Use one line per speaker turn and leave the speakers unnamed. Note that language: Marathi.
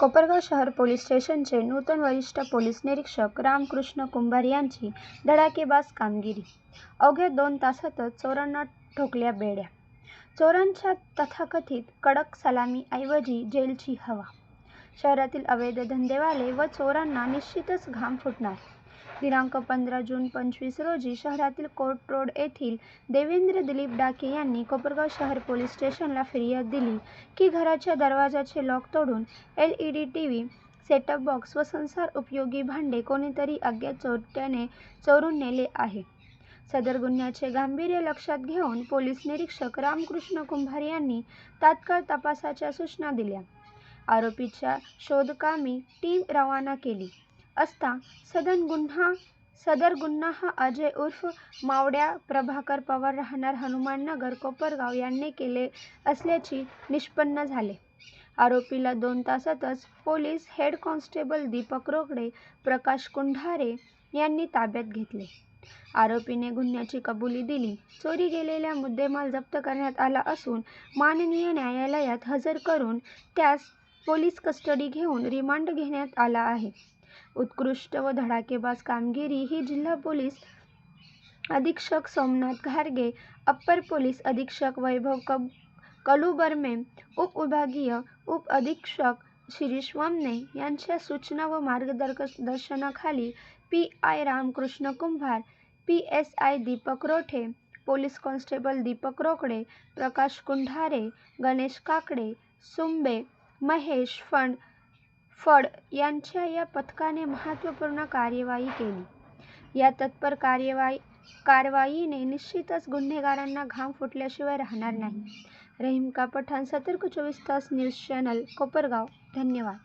कोपरगाव शहर पोलीस स्टेशनचे नूतन वरिष्ठ पोलीस निरीक्षक रामकृष्ण कुंभार यांची धडाकेबाज कामगिरी. अवघ्या दोन तासातच चोरांना ठोकल्या बेड्या. चोरांच्या तथाकथित कडक सलामीऐवजी जेलची हवा. शहरातील अवैध धंदेवाले व चोरांना निश्चितच घाम फुटणार. दिनांक पंधरा जून पंचवीस रोजी शहरातील कोर्ट रोड येथील देवेंद्र दिलीप डाके यांनी कोपरगाव शहर पोलीस स्टेशनला फिर्याद दिली की घराच्या दरवाजाचे लॉक तोडून L E D T V setup box व संसार उपयोगी भांडे कोणीतरी अज्ञात चोरट्याने चोरून नेले आहे. सदर गुन्ह्याचे गांभीर्य लक्षात घेऊन पोलीस निरीक्षक रामकृष्ण कुंभार यांनी तात्काळ तपासाच्या सूचना दिल्या. आरोपीच्या शोधकामी टीम रवाना केली. असता. सदन गुन्हा सदर गुन्हा हा अजय उर्फ मावड्या प्रभाकर पवार राहणार हनुमाननगर कोपरगाव यांनी केले असल्याची निष्पन्न झाले. आरोपीला दोन तासातच police head constable Deepak Rokade Prakash Kundhare यांनी ताब्यात घेतले. आरोपीने गुन्ह्याची कबुली दिली. चोरी गेलेला मुद्देमाल जप्त करण्यात आला असून माननीय न्यायालयात हजर करून त्यास पोलीस कस्टडी घेऊन रिमांड घेण्यात आला आहे. उत्कृष्ट व धडाकेबाज कामगिरी ही जिल्हा पोलीस अधीक्षक सोमनाथ घारगे अप्पर पोलीस अधीक्षक वैभव कब कलुबर्मे उपविभागीय उप अधीक्षक शिरीष वमने यांच्या सूचना व मार्गदर्शनाखाली P. I. Ramkrishna Kumbhar P. S. I. Deepak Rothe police constable Deepak Rokade Prakash Kundhare Ganesh Kakade Sumbe Mahesh Phand Phad यांच्या या पथकाने महत्त्वपूर्ण कार्यवाही केली. या तत्पर कार्यवाही कारवाईने निश्चितच गुन्हेगारांना घाम फुटल्याशिवाय राहणार नाही. रहीम का पठाण सतर्क चोवीस तास न्यूज चॅनल कोपरगाव. धन्यवाद.